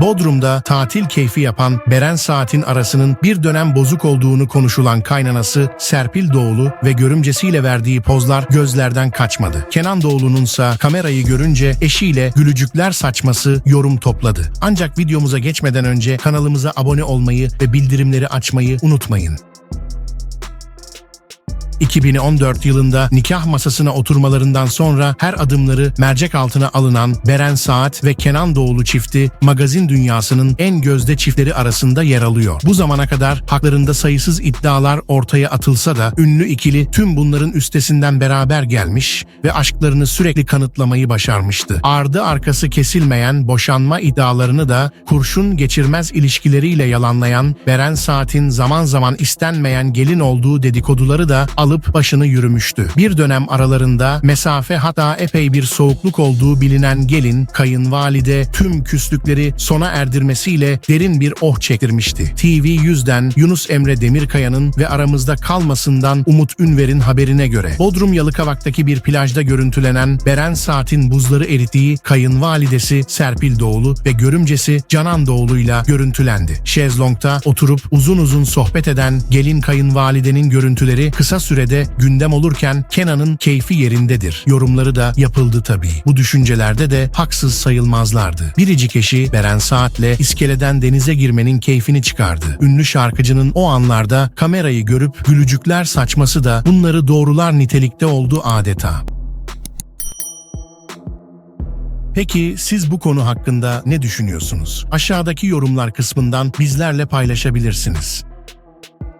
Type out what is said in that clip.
Bodrum'da tatil keyfi yapan Beren Saat'in arasının bir dönem bozuk olduğunu konuşulan kaynanası Serpil Doğulu ve görümcesiyle verdiği pozlar gözlerden kaçmadı. Kenan Doğulu'nunsa kamerayı görünce eşiyle gülücükler saçması yorum topladı. Ancak videomuza geçmeden önce kanalımıza abone olmayı ve bildirimleri açmayı unutmayın. 2014 yılında nikah masasına oturmalarından sonra her adımları mercek altına alınan Beren Saat ve Kenan Doğulu çifti magazin dünyasının en gözde çiftleri arasında yer alıyor. Bu zamana kadar haklarında sayısız iddialar ortaya atılsa da ünlü ikili tüm bunların üstesinden beraber gelmiş ve aşklarını sürekli kanıtlamayı başarmıştı. Ardı arkası kesilmeyen boşanma iddialarını da kurşun geçirmez ilişkileriyle yalanlayan Beren Saat'in zaman zaman istenmeyen gelin olduğu dedikoduları da alıp başını yürümüştü. Bir dönem aralarında mesafe hatta epey bir soğukluk olduğu bilinen gelin, kayınvalide tüm küslükleri sona erdirmesiyle derin bir oh çektirmişti. TV yüzden Yunus Emre Demirkaya'nın ve aramızda kalmasından Umut Ünver'in haberine göre Bodrum Yalıkavak'taki bir plajda görüntülenen Beren Saat'in buzları erittiği kayınvalidesi Serpil Doğulu ve görümcesi Canan Doğulu'yla görüntülendi. Şezlong'da oturup uzun uzun sohbet eden gelin kayınvalidenin görüntüleri kısa sürede gündem olurken Kenan'ın keyfi yerindedir. Yorumları da yapıldı tabii. Bu düşüncelerde de haksız sayılmazlardı. Biricik eşi Beren Saat'le iskeleden denize girmenin keyfini çıkardı. Ünlü şarkıcının o anlarda kamerayı görüp gülücükler saçması da bunları doğrular nitelikte oldu adeta. Peki siz bu konu hakkında ne düşünüyorsunuz? Aşağıdaki yorumlar kısmından bizlerle paylaşabilirsiniz.